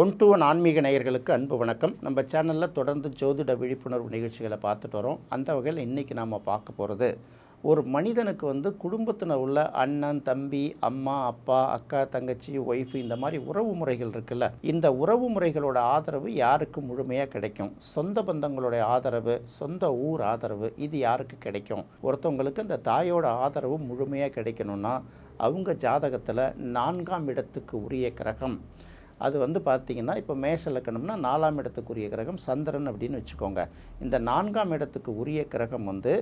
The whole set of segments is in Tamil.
ஒன் டு ஒன் ஆன்மீக நேயர்களுக்கு அன்பு வணக்கம். நம்ம சேனலில் தொடர்ந்து ஜோதிட விழிப்புணர்வு நிகழ்ச்சிகளை பார்த்துட்டு வரோம். அந்த வகையில் இன்றைக்கி நாம் பார்க்க போகிறது ஒரு மனிதனுக்கு வந்து குடும்பத்தில் உள்ள அண்ணன் தம்பி அம்மா அப்பா அக்கா தங்கச்சி ஒய்ஃபு இந்த மாதிரி உறவு முறைகள் இருக்குல்ல இந்த உறவு முறைகளோட ஆதரவு யாருக்கு முழுமையாக கிடைக்கும்? சொந்த பந்தங்களுடைய ஆதரவு சொந்த ஊர் ஆதரவு இது யாருக்கு கிடைக்கும்? ஒருத்தவங்களுக்கு இந்த தாயோட ஆதரவு முழுமையாக கிடைக்கணும்னா அவங்க ஜாதகத்தில் நான்காம் இடத்துக்கு உரிய கிரகம் அது வந்து பார்த்தீங்கன்னா இப்போ மேஷ லக்கணம்னா நாலாம் இடத்துக்குரிய கிரகம் சந்திரன் அப்படின்னு வச்சுக்கோங்க. இந்த நான்காம் இடத்துக்கு உரிய கிரகம் வந்து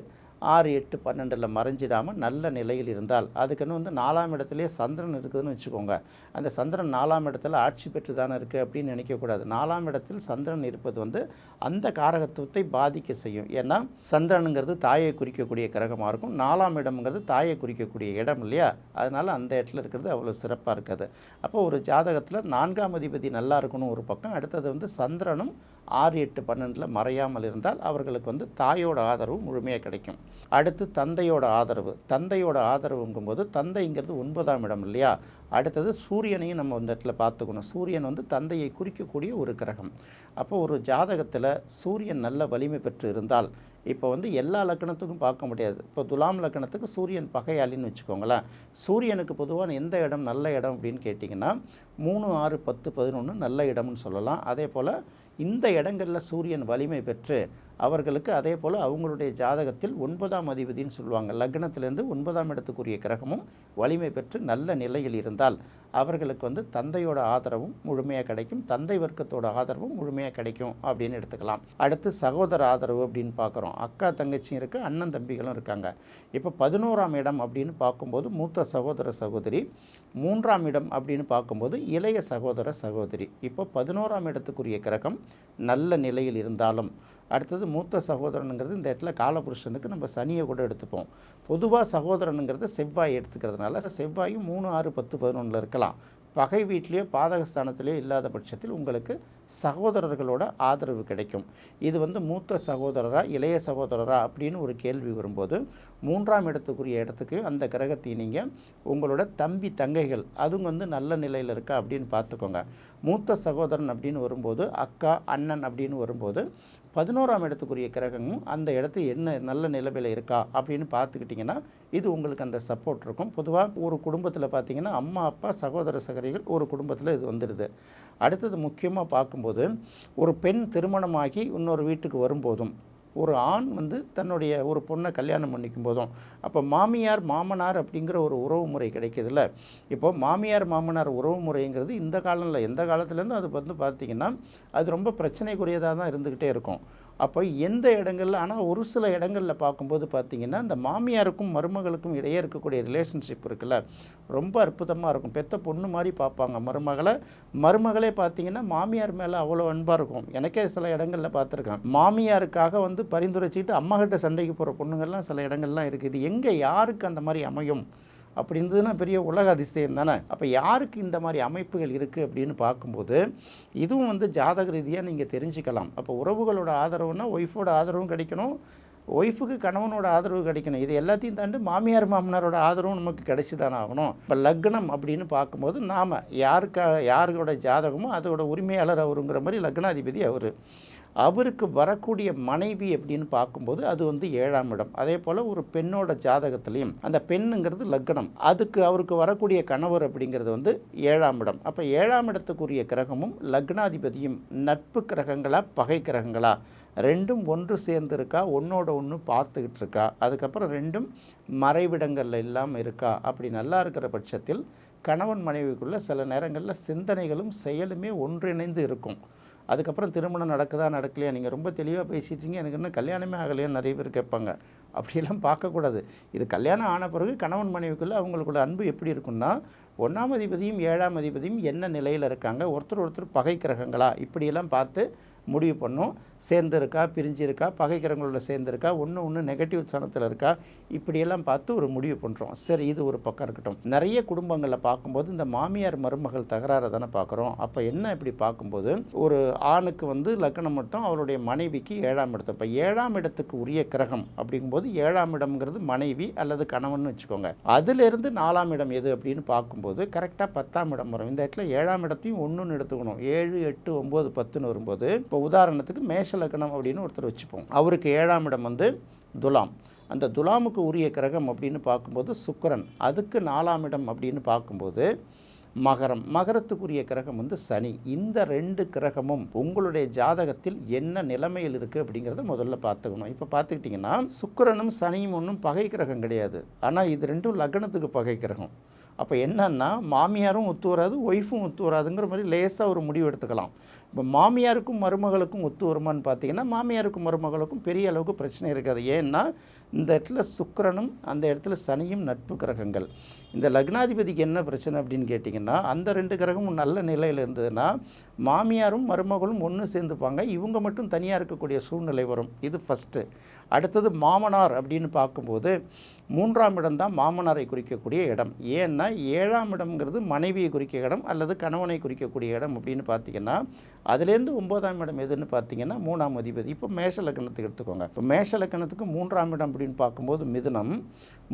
ஆறு எட்டு பன்னெண்டில் மறைஞ்சிடாமல் நல்ல நிலையில் இருந்தால் அதுக்குன்னு வந்து நாலாம் இடத்துலேயே சந்திரன் இருக்குதுன்னு வச்சுக்கோங்க. அந்த சந்திரன் நாலாம் இடத்துல ஆட்சி பெற்று தானே இருக்குது அப்படின்னு நினைக்கக்கூடாது நாலாம் இடத்தில் சந்திரன் இருப்பது வந்து அந்த காரகத்துவத்தை பாதிக்க செய்யும். ஏன்னா சந்திரனுங்கிறது தாயை குறிக்கக்கூடிய கிரகமாக இருக்கும். நாலாம் இடம்ங்கிறது தாயை குறிக்கக்கூடிய இடம் இல்லையா? அதனால் அந்த இடத்துல இருக்கிறது அவ்வளோ சிறப்பாக இருக்காது. அப்போ ஒரு ஜாதகத்தில் நான்காம் அதிபதி நல்லா இருக்கணும் ஒரு பக்கம். அடுத்தது வந்து சந்திரனும் ஆறு எட்டு பன்னெண்டில் மறையாமல் இருந்தால் அவர்களுக்கு வந்து தாயோட ஆதரவு முழுமையாக கிடைக்கும். அடுத்து தந்தையோட ஆதரவு. தந்தையோட ஆதரவுங்கும்போது தந்தைங்கிறது ஒன்பதாம் இடம் இல்லையா? அடுத்தது சூரியனையும் நம்ம இந்த இடத்துல பார்த்துக்கணும். சூரியன் வந்து தந்தையை குறிக்கக்கூடிய ஒரு கிரகம். அப்போ ஒரு ஜாதகத்தில் சூரியன் நல்ல வலிமை பெற்று இருந்தால் இப்போ வந்து எல்லா லக்கணத்துக்கும் பார்க்க முடியாது. இப்போ துலாம் லக்கணத்துக்கு சூரியன் பகையாளின்னு வச்சுக்கோங்களேன். சூரியனுக்கு பொதுவான எந்த இடம் நல்ல இடம் அப்படின்னு கேட்டிங்கன்னா மூணு ஆறு பத்து பதினொன்று நல்ல இடம்னு சொல்லலாம். அதே போல் இந்த இடங்களில் சூரியன் வலிமை பெற்று அவர்களுக்கு அதே போல் அவங்களுடைய ஜாதகத்தில் ஒன்பதாம் அதிபதின்னு சொல்லுவாங்க. லக்னத்திலேருந்து ஒன்பதாம் இடத்துக்குரிய கிரகமும் வலிமை பெற்று நல்ல நிலையில் இருந்தால் அவர்களுக்கு வந்து தந்தையோட ஆதரவும் முழுமையாக கிடைக்கும். தந்தை வர்க்கத்தோட ஆதரவும் முழுமையாக கிடைக்கும் அப்படின்னு எடுத்துக்கலாம். அடுத்து சகோதர ஆதரவு அப்படின்னு பார்க்குறோம். அக்கா தங்கச்சியும் இருக்குது அண்ணன் தம்பிகளும் இருக்காங்க. இப்போ பதினோராம் இடம் அப்படின்னு பார்க்கும்போது மூத்த சகோதர சகோதரி மூன்றாம் இடம் அப்படின்னு பார்க்கும்போது இளைய சகோதர சகோதரி. இப்போ பதினோராம் இடத்துக்குரிய கிரகம் நல்ல நிலையில் இருந்தாலும் அடுத்தது மூத்த சகோதரனுங்கிறது இந்த இடத்துல காலபுருஷனுக்கு நம்ம சனியை கூட எடுத்துப்போம். பொதுவாக சகோதரனுங்கிறது செவ்வாய் எடுத்துக்கிறதுனால செவ்வாயும் மூணு ஆறு பத்து பதினொன்றில் இருக்கலாம். பகை வீட்லேயோ பாதகஸ்தானத்திலேயோ இல்லாத பட்சத்தில் உங்களுக்கு சகோதரர்களோட ஆதரவு கிடைக்கும். இது வந்து மூத்த சகோதரரா இளைய சகோதரரா அப்படின்னு ஒரு கேள்வி வரும்போது மூன்றாம் இடத்துக்குரிய இடத்துக்கு அந்த கிரகத்தை நீங்கள் உங்களோட தம்பி தங்கைகள் அதுங்க வந்து நல்ல நிலையில் இருக்கா அப்படின்னு பார்த்துக்கோங்க. மூத்த சகோதரன் அப்படின்னு வரும்போது அக்கா அண்ணன் அப்படின்னு வரும்போது பதினோராம் இடத்துக்குரிய கிரகமும் அந்த இடத்து என்ன நல்ல நிலைமையில் இருக்கா அப்படின்னு பார்த்துக்கிட்டிங்கன்னா இது உங்களுக்கு அந்த சப்போர்ட் இருக்கும். பொதுவாக ஒரு குடும்பத்தில் பார்த்தீங்கன்னா அம்மா அப்பா சகோதர சகரிகள் ஒரு குடும்பத்தில் இது வந்துடுது. அடுத்தது முக்கியமாக பார்க்கும்போது ஒரு பெண் திருமணமாகி இன்னொரு வீட்டுக்கு வரும்போதும் ஒரு ஆண் வந்து தன்னுடைய ஒரு பொண்ணை கல்யாணம் பண்ணிக்கும் போதும் அப்போ மாமியார் மாமனார் அப்படிங்கிற ஒரு உறவு முறை கிடைக்கிதுல்ல. இப்போ மாமியார் மாமனார் உறவு முறைங்கிறது இந்த காலத்தில் எந்த காலத்துலேருந்து அது வந்து பார்த்திங்கன்னா அது ரொம்ப பிரச்சனைக்குரியதாக தான் இருந்துக்கிட்டே இருக்கும். அப்போ எந்த இடங்களில் ஆனால் ஒரு சில இடங்களில் பார்க்கும்போது பார்த்திங்கன்னா இந்த மாமியாருக்கும் மருமகளுக்கும் இடையே இருக்கக்கூடிய ரிலேஷன்ஷிப் இருக்குல்ல. ரொம்ப அற்புதமாக இருக்கும். பெத்த பொண்ணு மாதிரி பார்ப்பாங்க மருமகளை. மருமகளே பார்த்திங்கன்னா மாமியார் மேலே அவ்வளோ அன்பாக இருக்கும். எனக்கே சில இடங்களில் பார்த்துருக்கேன். மாமியாருக்காக வந்து பரிந்துரைச்சிட்டு அம்மாகிட்ட சண்டைக்கு போகிற பொண்ணுங்கள்லாம் சில இடங்கள்லாம் இருக்குது எங்கே யாருக்கு அந்த மாதிரி அமையும்? அப்படி இருந்ததுன்னா பெரிய உலக அதிசயம் தானே? அப்போ யாருக்கு இந்த மாதிரி அமைப்புகள் இருக்குது அப்படின்னு பார்க்கும்போது இதுவும் வந்து ஜாதக ரீதியாக நீங்கள் தெரிஞ்சுக்கலாம். அப்போ உறவுகளோட ஆதரவுனா ஒய்ஃபோட ஆதரவும் கிடைக்கணும். ஒய்ஃபுக்கு கணவனோட ஆதரவு கிடைக்கணும். இது எல்லாத்தையும் தாண்டி மாமியார் மாமனாரோட ஆதரவும் நமக்கு கிடைச்சி தானே ஆகணும். இப்போ லக்னம் அப்படின்னு பார்க்கும்போது நாம் யாருக்கா யாரோட ஜாதகமோ அதோட உரிமையாளர் அவருங்கிற மாதிரி லக்னாதிபதி அவர். அவருக்கு வரக்கூடிய மனைவி அப்படின்னு பார்க்கும்போது அது வந்து ஏழாம் இடம். அதே போல் ஒரு பெண்ணோட ஜாதகத்திலையும் அந்த பெண்ணுங்கிறது லக்னம். அதுக்கு அவருக்கு வரக்கூடிய கணவர் அப்படிங்கிறது வந்து ஏழாம் இடம். அப்போ ஏழாம் இடத்துக்குரிய கிரகமும் லக்னாதிபதியும் நட்பு கிரகங்களா பகை கிரகங்களா? ரெண்டும் ஒன்று சேர்ந்துருக்கா ஒன்றோட ஒன்று பார்த்துக்கிட்டு இருக்கா அதுக்கப்புறம் ரெண்டும் மறைவிடங்களில் இல்லாமல் இருக்கா? அப்படி நல்லா இருக்கிற பட்சத்தில் கணவன் மனைவிக்குள்ளே சில நேரங்களில் சிந்தனைகளும் செயலுமே ஒன்றிணைந்து இருக்கும். அதுக்கப்புறம் திருமணம் நடக்குதா நடக்கலையா? நீங்கள் ரொம்ப தெளிவாக பேசிட்டீங்க. எனக்கு இன்னும் கல்யாணமே ஆகலையான்னு நிறைய பேர் கேட்பாங்க. அப்படியெல்லாம் பார்க்கக்கூடாது. இது கல்யாணம் ஆன பிறகு கணவன் மனைவிக்குள்ளே அவங்களுக்குள்ள அன்பு எப்படி இருக்குன்னா ஒன்றாம் அதிபதியும் ஏழாம் அதிபதியும் என்ன நிலையில் இருக்காங்க? ஒருத்தர் ஒருத்தர் பகை கிரகங்களா இப்படியெல்லாம் பார்த்து முடிவு பண்ணும். சேர்ந்துருக்கா பிரிஞ்சிருக்கா பிரிஞ்சு இருக்கா பகைக்கிறவங்களோட சேர்ந்துருக்கா ஒன்று ஒன்று நெகட்டிவ் சனத்தில் இருக்கா இப்படியெல்லாம் பார்த்து ஒரு முடிவு பண்ணுறோம் சரி இது ஒரு பக்கம் இருக்கட்டும். நிறைய குடும்பங்களில் பார்க்கும்போது இந்த மாமியார் மருமகள் தகராறு தானே பார்க்குறோம். அப்போ என்ன இப்படி பார்க்கும்போது ஒரு ஆணுக்கு வந்து லக்னம் மட்டும் அவருடைய மனைவிக்கு ஏழாம் இடத்து. இப்போ ஏழாம் இடத்துக்கு உரிய கிரகம் அப்படிங்கும்போது ஏழாம் இடம்ங்கிறது மனைவி அல்லது கணவன் வச்சுக்கோங்க. அதுலேருந்து நாலாம் இடம் எது அப்படின்னு பார்க்கும்போது கரெக்டாக பத்தாம் இடம் வரும். இந்த இடத்துல ஏழாம் இடத்தையும் ஒன்றுன்னு எடுத்துக்கணும். ஏழு எட்டு ஒம்பது பத்துன்னு வரும்போது இப்போ இப்போ உதாரணத்துக்கு மேஷ லக்னம் அப்படின்னு ஒருத்தர் வச்சுப்போம். அவருக்கு ஏழாம் இடம் வந்து துலாம். அந்த துலாமுக்கு உரிய கிரகம் அப்படின்னு பார்க்கும்போது சுக்கரன். அதுக்கு நாலாம் இடம் அப்படின்னு பார்க்கும்போது மகரம். மகரத்துக்குரிய கிரகம் வந்து சனி. இந்த ரெண்டு கிரகமும் உங்களுடைய ஜாதகத்தில் என்ன நிலைமையில் இருக்குது அப்படிங்கிறத முதல்ல பார்த்துக்கணும். இப்போ பார்த்துக்கிட்டிங்கன்னா சுக்கரனும் சனியும் ஒன்றும் பகை கிரகம் கிடையாது. ஆனால் இது ரெண்டும் லக்னத்துக்கு பகை கிரகம். அப்போ என்னன்னா மாமியாரும் ஒத்து வராது ஒய்ஃபும் ஒத்து வராதுங்கிற மாதிரி லேசாக ஒரு முடிவு எடுத்துக்கலாம். இப்போ மாமியாருக்கும் மருமகளுக்கும் ஒத்து வருமான்னு பார்த்தீங்கன்னா மாமியாருக்கும் மருமகளுக்கும் பெரிய அளவுக்கு பிரச்சனை இருக்காது. ஏன்னா இந்த இடத்துல சுக்கரனும் அந்த இடத்துல சனியும் நட்பு கிரகங்கள். இந்த லக்னாதிபதிக்கு என்ன பிரச்சனை அப்படின்னு கேட்டிங்கன்னா அந்த ரெண்டு கிரகமும் நல்ல நிலையில் இருந்ததுன்னா மாமியாரும் மருமகளும் ஒன்று சேர்ந்துப்பாங்க. இவங்க மட்டும் தனியாக இருக்கக்கூடிய சூழ்நிலை வரும். இது ஃபஸ்ட்டு அடுத்தது மாமனார் அப்படின்னு பார்க்கும்போது மூன்றாம் இடம் தான் மாமனாரை குறிக்கக்கூடிய இடம். ஏன்னா ஏழாம் இடம்ங்கிறது மனைவியை குறிக்க இடம் அல்லது கணவனை குறிக்கக்கூடிய இடம் அப்படின்னு பார்த்தீங்கன்னா அதுலேருந்து ஒன்பதாம் இடம் எதுன்னு பார்த்தீங்கன்னா மூணாம் அதிபதி. இப்போ மேஷ லக்கணத்துக்கு எடுத்துக்கோங்க. இப்போ மேஷ லக்கணத்துக்கு மூன்றாம் இடம் அப்படின்னு பார்க்கும்போது மிதுனம்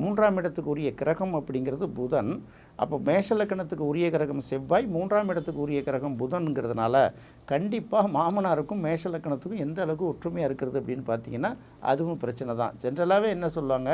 மூன்றாம் இடத்துக்கு உரிய கிரகம் அப்படிங்கிறது புதன். அப்போ மேஷ லக்கணத்துக்கு உரிய கிரகம் செவ்வாய் மூன்றாம் இடத்துக்கு உரிய கிரகம் புதன்ங்கிறதுனால கண்டிப்பாக மாமனாருக்கும் மேஷ லக்கணத்துக்கும் எந்த அளவுக்கு ஒற்றுமையாக இருக்கிறது அப்படின்னு பார்த்தீங்கன்னா அது அதுவும் பிரச்சனை தான். ஜென்ரலாகவே என்ன சொல்லுவாங்க?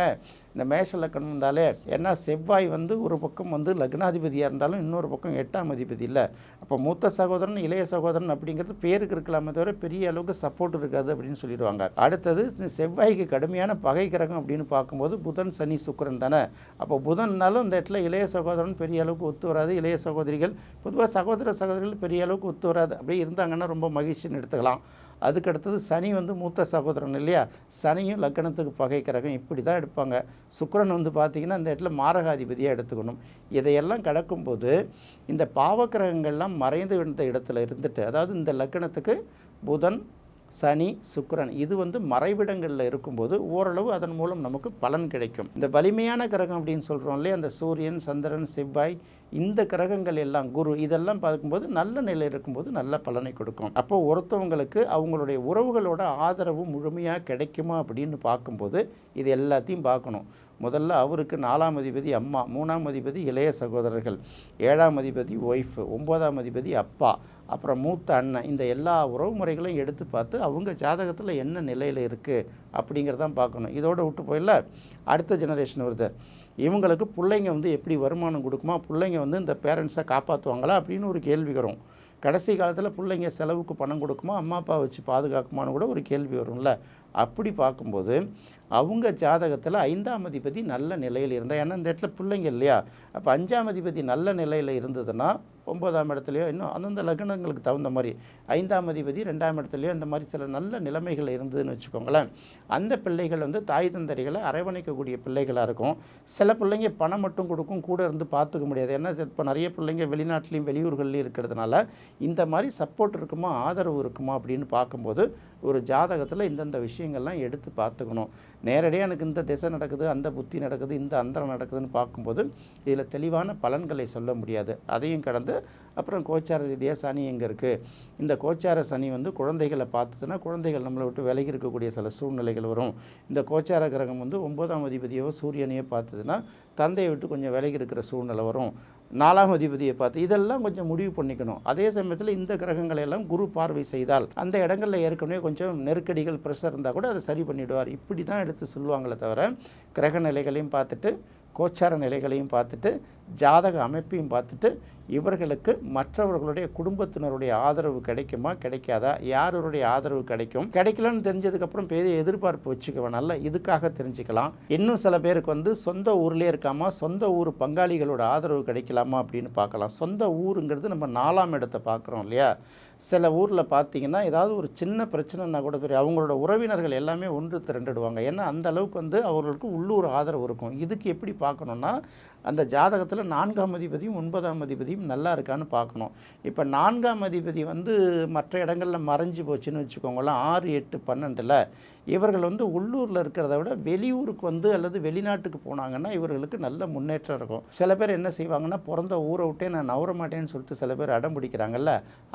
இந்த மேஷ லக்கணம் இருந்தாலே ஏன்னா செவ்வாய் வந்து ஒரு பக்கம் வந்து லக்னாதிபதியாக இருந்தாலும் இன்னொரு பக்கம் எட்டாம் அதிபதி இல்லை. அப்போ மூத்த சகோதரன் இளைய சகோதரன் அப்படிங்கிறது பேருக்கு இருக்கலாமே தவிர பெரிய அளவுக்கு சப்போர்ட் இருக்காது அப்படின்னு சொல்லிடுவாங்க. அடுத்தது செவ்வாய்க்கு கடுமையான பகை கிரகம் அப்படின்னு பார்க்கும்போது புதன் சனி சுக்கரன் தானே. அப்போ புதன்னாலும் இந்த இடத்துல இளைய சகோதரன் பெரிய அளவுக்கு ஒத்து வராது. இளைய சகோதரிகள் பொதுவாக சகோதர சகோதரிகள் பெரிய அளவுக்கு ஒத்து வராது. அப்படியே இருந்தாங்கன்னா ரொம்ப மகிழ்ச்சின்னு எடுத்துக்கலாம். அதுக்கு அடுத்தது சனி வந்து மூத்த சகோதரன் இல்லையா? சனியும் லக்கணத்துக்கு பகை கிரகம் இப்படி தான் எடுப்பாங்க. சுக்கரன் வந்து பார்த்திங்கன்னா இந்த இடத்துல மாரகாதிபதியாக எடுத்துக்கணும். இதையெல்லாம் கடக்கும்போது இந்த பாவக்கிரகங்கள்லாம் மறைந்து விழுந்த இடத்துல இருந்துட்டு அதாவது இந்த லக்கணத்துக்கு புதன் சனி சுக்கிரன் இது வந்து மறைவிடங்களில் இருக்கும்போது ஓரளவு அதன் மூலம் நமக்கு பலன் கிடைக்கும். இந்த வலிமையான கிரகம் அப்படின்னு சொல்கிறோம் இல்லையா? அந்த சூரியன் சந்திரன் செவ்வாய் இந்த கிரகங்கள் எல்லாம் குரு இதெல்லாம் பார்க்கும்போது நல்ல நிலை இருக்கும்போது நல்ல பலனை கொடுக்கும். அப்போ ஒருத்தவங்களுக்கு அவங்களுடைய உறவுகளோட ஆதரவு முழுமையாக கிடைக்குமா அப்படின்னு பார்க்கும்போது இது எல்லாத்தையும் பார்க்கணும். முதல்ல அவருக்கு நாலாம் அதிபதி அம்மா மூணாம் அதிபதி இளைய சகோதரர்கள் ஏழாம் அதிபதி ஒய்ஃபு ஒம்போதாம் அதிபதி அப்பா அப்புறம் மூத்த அண்ணன் இந்த எல்லா உறவு முறைகளையும் எடுத்து பார்த்து அவங்க ஜாதகத்தில் என்ன நிலையில் இருக்குது அப்படிங்கிறதான் பார்க்கணும். இதோடு விட்டு போயில அடுத்த ஜெனரேஷன் வருது இவங்களுக்கு பிள்ளைங்க வந்து எப்படி வருமானம் கொடுக்குமா பிள்ளைங்க வந்து இந்த பேரண்ட்ஸை காப்பாற்றுவாங்களா அப்படின்னு ஒரு கேள்வி வரும். கடைசி காலத்தில் பிள்ளைங்க செலவுக்கு பணம் கொடுக்குமா அம்மா அப்பா வச்சு பாதுகாக்குமான்னு கூட ஒரு கேள்வி வரும்ல. அப்படி பார்க்கும்போது அவங்க ஜாதகத்தில் ஐந்தாம் அதிபதி நல்ல நிலையில் இருந்தால் ஏன்னா இந்த இடத்துல பிள்ளைங்க இல்லையா? அப்போ அஞ்சாம் அதிபதி நல்ல நிலையில் இருந்ததுன்னா ஒன்பதாம் இடத்துலையோ இன்னும் அந்தந்த லக்னங்களுக்கு தகுந்த மாதிரி ஐந்தாம் அதிபதி ரெண்டாம் இடத்துலையோ இந்த மாதிரி சில நல்ல நிலைமைகள் இருந்ததுன்னு வச்சுக்கோங்களேன். அந்த பிள்ளைகள் வந்து தாய் தந்தரிகளை அரவணைக்கக்கூடிய பிள்ளைகளாக இருக்கும். சில பிள்ளைங்க பணம் மட்டும் கொடுக்கும் கூட இருந்து பார்த்துக்க முடியாது. ஏன்னா இப்போ நிறைய பிள்ளைங்க வெளிநாட்டிலையும் வெளியூர்கள்லையும் இருக்கிறதுனால இந்த மாதிரி சப்போர்ட் இருக்குமா ஆதரவு இருக்குமா அப்படின்னு பார்க்கும்போது ஒரு ஜாதகத்தில் இந்தந்த விஷயங்கள்லாம் எடுத்து பார்த்துக்கணும். நேரடியாக எனக்கு இந்த திசை நடக்குது அந்த புத்தி நடக்குது இந்த அந்தரம் நடக்குதுன்னு பார்க்கும்போது இதில் தெளிவான பலன்களை சொல்ல முடியாது. அதையும் கடந்து அப்புறம் கோச்சார ரீதியாக சனி எங்கே இருக்குது இந்த கோச்சார சனி வந்து குழந்தைகளை பார்த்ததுன்னா குழந்தைகள் நம்மளை விட்டு விலகி இருக்கக்கூடிய சில சூழ்நிலைகள் வரும். இந்த கோச்சார கிரகம் வந்து ஒன்பதாம் அதிபதியோ சூரியனையோ பார்த்ததுன்னா தந்தையை விட்டு கொஞ்சம் விலகி இருக்கிற சூழ்நிலை வரும். நாலாம் அதிபதியை பார்த்து இதெல்லாம் கொஞ்சம் முடிவு பண்ணிக்கணும். அதே சமயத்தில் இந்த கிரகங்களை எல்லாம் குரு பார்வை செய்தால் அந்த இடங்களில் ஏற்கனவே கொஞ்சம் நெருக்கடிகள் ப்ரெஷர் இருந்தால் கூட அதை சரி பண்ணிவிடுவார் இப்படி தான் எடுத்து சொல்லுவாங்களே தவிர கிரக நிலைகளையும் பார்த்துட்டு கோச்சார நிலைகளையும் பார்த்துட்டு ஜாதக அமைப்பையும் பார்த்துட்டு இவர்களுக்கு மற்றவர்களுடைய குடும்பத்தினருடைய ஆதரவு கிடைக்குமா கிடைக்காதா? யாருடைய ஆதரவு கிடைக்கும்? கிடைக்கலன்னு தெரிஞ்சதுக்கப்புறம் பெரிய எதிர்பார்ப்பு வச்சுக்க வேணாம்ல இதுக்காக தெரிஞ்சுக்கலாம். இன்னும் சில பேருக்கு வந்து சொந்த ஊர்லேயே இருக்காமா சொந்த ஊர் பங்காளிகளோட ஆதரவு கிடைக்கலாமா அப்படின்னு பார்க்கலாம். சொந்த ஊருங்கிறது நம்ம நாலாம் இடத்தை பார்க்குறோம் இல்லையா? சில ஊரில் பார்த்தீங்கன்னா ஏதாவது ஒரு சின்ன பிரச்சனைனா கூட தெரியும். அவங்களோட உறவினர்கள் எல்லாமே ஒன்று திரண்டுடுவாங்க. ஏன்னா அந்த அளவுக்கு வந்து அவர்களுக்கு உள்ளூர் ஆதரவு இருக்கும். இதுக்கு எப்படி பார்க்கணுன்னா அந்த ஜாதகத்தில் நான்காம் அதிபதியும் ஒன்பதாம் அதிபதியும் நல்லா இருக்கான்னு பார்க்கணும். இப்போ நான்காம் அதிபதி வந்து மற்ற இடங்களில் மறைஞ்சு போச்சுன்னு வச்சுக்கோங்களேன் ஆறு எட்டு பன்னெண்டில் இவர்கள் வந்து உள்ளூரில் இருக்கிறத விட வெளியூருக்கு வந்து அல்லது வெளிநாட்டுக்கு போனாங்கன்னா இவர்களுக்கு நல்ல முன்னேற்றம் இருக்கும். சில பேர் என்ன செய்வாங்கன்னா பிறந்த ஊரை விட்டே நான் நவர மாட்டேன்னு சொல்லிட்டு சில பேர் அடம் பிடிக்கிறாங்கல்ல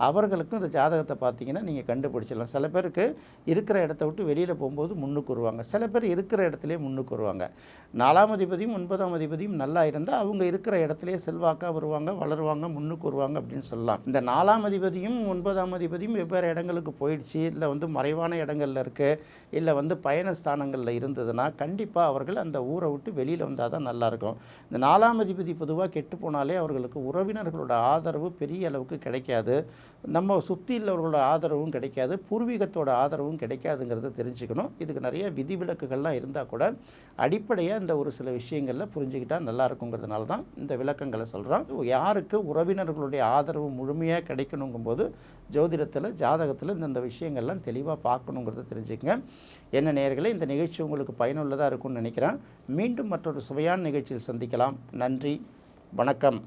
அவர்களுக்கும் இந்த ஜாதகத்தை பார்த்தீங்கன்னா நீங்கள் கண்டுபிடிச்சிடலாம். சில பேருக்கு இருக்கிற இடத்த விட்டு வெளியில் போகும்போது முன்னுக்கு வருவாங்க. சில பேர் இருக்கிற இடத்துலையே முன்னுக்கு வருவாங்க. நாலாம் அதிபதியும் ஒன்பதாம் அதிபதியும் நல்லா இருந்தால் அவங்க இருக்கிற இடத்துலையே செல்வாக்காக வருவாங்க வளருவாங்க முன்னுக்கு வருவாங்க அப்படின்னு சொல்லலாம். இந்த நாலாம் அதிபதியும் ஒன்பதாம் அதிபதியும் வெவ்வேறு இடங்களுக்கு போயிடுச்சு. இல்லை வந்து மறைவான இடங்கள்ல இருக்குது இல்லை வந்து பயணஸ்தானங்களில் இருந்ததுன்னா கண்டிப்பாக அவர்கள் அந்த ஊரை விட்டு வெளியில் வந்தால் தான் நல்லாயிருக்கும் இந்த நாலாம் அதிபதி பொதுவாக கெட்டு போனாலே அவர்களுக்கு உறவினர்களோட ஆதரவு பெரிய அளவுக்கு கிடைக்காது. நம்ம சுற்றி உள்ளவர்களோட ஆதரவும் கிடைக்காது. பூர்வீகத்தோட ஆதரவும் கிடைக்காதுங்கிறத தெரிஞ்சுக்கணும். இதுக்கு நிறைய விதிவிலக்குகள்லாம் இருந்தால் கூட அடிப்படையாக இந்த ஒரு சில விஷயங்களில் புரிஞ்சுக்கிட்டால் நல்லா இருக்குங்கிறதுனால தான் இந்த விளக்கங்களை சொல்கிறோம் யாருக்கு உறவினர்களுடைய ஆதரவு முழுமையாக கிடைக்கணுங்கும்போது ஜோதிடத்தில் ஜாதகத்தில் இந்தந்த விஷயங்கள்லாம் தெளிவாக பார்க்கணுங்கிறத தெரிஞ்சுக்கங்க. என்ன நேர்களை இந்த நிகழ்ச்சி உங்களுக்கு பயனுள்ளதாக இருக்கும்னு நினைக்கிறேன். மீண்டும் மற்றொரு சுவையான நிகழ்ச்சியில் சந்திக்கலாம். நன்றி. வணக்கம்.